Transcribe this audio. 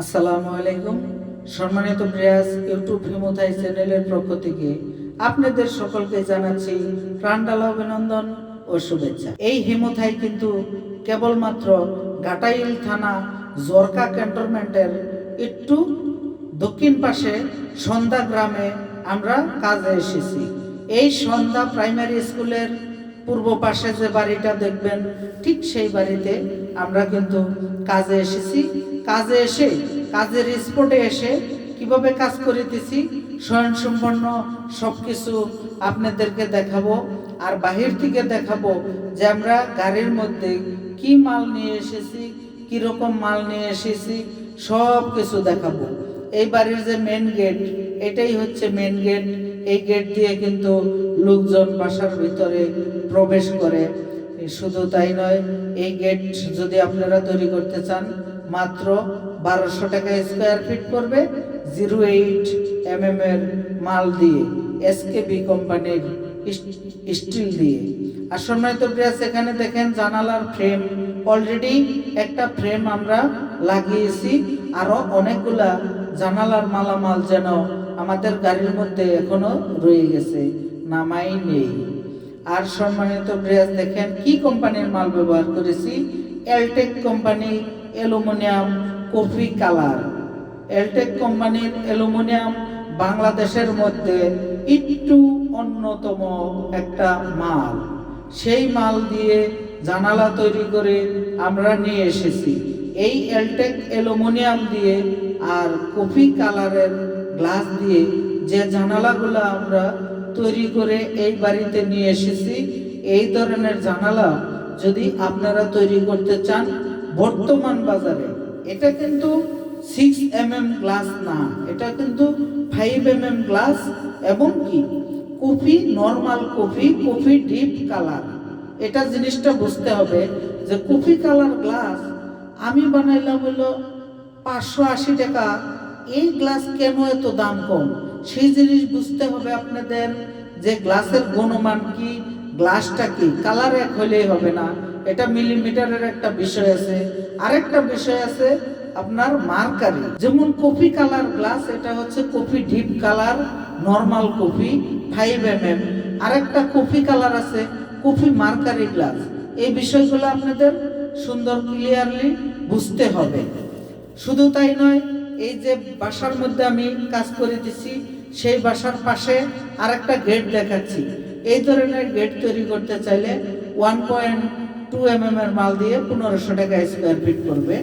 আসসালামু আলাইকুম। সম্মানিত প্রিয়াস ইউটিউব হিমোথাই চ্যানেলের পক্ষ থেকে আপনাদের সকলকে জানাচ্ছি প্রাণডালা অভিনন্দন ও শুভেচ্ছা। এই হিমোথাই কিন্তু কেবলমাত্র গাটাইল থানা জরকা ক্যান্টনমেন্টের একটু দক্ষিণ পাশে সন্ধ্যা গ্রামে আমরা কাজে এসেছি। এই সন্ধ্যা প্রাইমারি স্কুলের পূর্ব পাশে যে বাড়িটা দেখবেন, ঠিক সেই বাড়িতে আমরা কিন্তু কাজে এসেছি। কাজে এসে, কাজের স্পটে এসে কীভাবে কাজ করিতেছি, স্বয়ংসম্পন্ন সব কিছু আপনাদেরকে দেখাবো। আর বাহির থেকে দেখাবো যে আমরা গাড়ির মধ্যে কি মাল নিয়ে এসেছি, কীরকম মাল নিয়ে এসেছি সব কিছু দেখাবো। এই বাড়ির যে মেন গেট এটাই হচ্ছে মেন গেট এই গেট দিয়ে কিন্তু লোকজন বাসার ভিতরে প্রবেশ করে। শুধু তাই নয়, এই গেট যদি আপনারা তৈরি করতে চান, মাত্র বারোশো টাকা স্কোয়ার ফিট পড়বে জিরো এইট এম এম এর মাল দিয়ে এসকেবি কোম্পানির স্টিল দিয়ে। আর সম্মানিত প্রিয়াস এখানে দেখেন জানালার ফ্রেম অলরেডি একটা ফ্রেম আমরা লাগিয়েছি আরও অনেকগুলা জানালার মালামাল যেন আমাদের গাড়ির মধ্যে এখনও রয়ে গেছে, নামাই নেই। আর সম্মানিত প্রিয়াস দেখেন কি কোম্পানির মাল ব্যবহার করেছি? Eltech company aluminium coffee colour. Eltech কোম্পানির অ্যালুমিনিয়াম বাংলাদেশের মধ্যে একটু অন্যতম একটা মাল। সেই মাল দিয়ে জানালা তৈরি করে আমরা নিয়ে এসেছি। এই এলটেক অ্যালুমিনিয়াম দিয়ে আর কফি কালারের গ্লাস দিয়ে যে জানালাগুলো আমরা তৈরি করে এই বাড়িতে নিয়ে এসেছি, এই ধরনের জানালা যদি আপনারা তৈরি করতে চান বর্তমান বাজারে, এটা কিন্তু সিক্স এম এম গ্লাস না, এটা কিন্তু ফাইভ এম এম গ্লাস এবং কি? Coffee normal coffee coffee deep colour এটা জিনিসটা বুঝতে হবে যে কফি কালার গ্লাস আমি বানাইলাম হলো পাঁচশো আশি টাকা এই গ্লাস কেন এত দাম কম? সেই জিনিস বুঝতে হবে আপনাদের যে গ্লাসের গুণমান কি গ্লাসটা কি? কালার এক হলেই হবে না। এটা মিলিমিটারের একটা বিষয় আছে। আরেকটা বিষয় আছে আপনার মার্কারি। যেমন কফি কালার গ্লাস এটা হচ্ছে coffee deep colour normal coffee five M M আরেকটা কফি কালার আছে, কফি মার্কারি গ্লাস এই বিষয়গুলো আপনাদের সুন্দর ক্লিয়ারলি বুঝতে হবে। শুধু তাই নয় এই যে বাসার মধ্যে আমি কাজ করে দিছি, সেই বাসার পাশে আর একটা গেট দেখাচ্ছি। এই ধরনের গেট তৈরি করতে চাইলে ওয়ান পয়েন্ট টু এম এর মাল দিয়ে পনেরোশো টাকা স্কোয়ার ফিট পড়বে।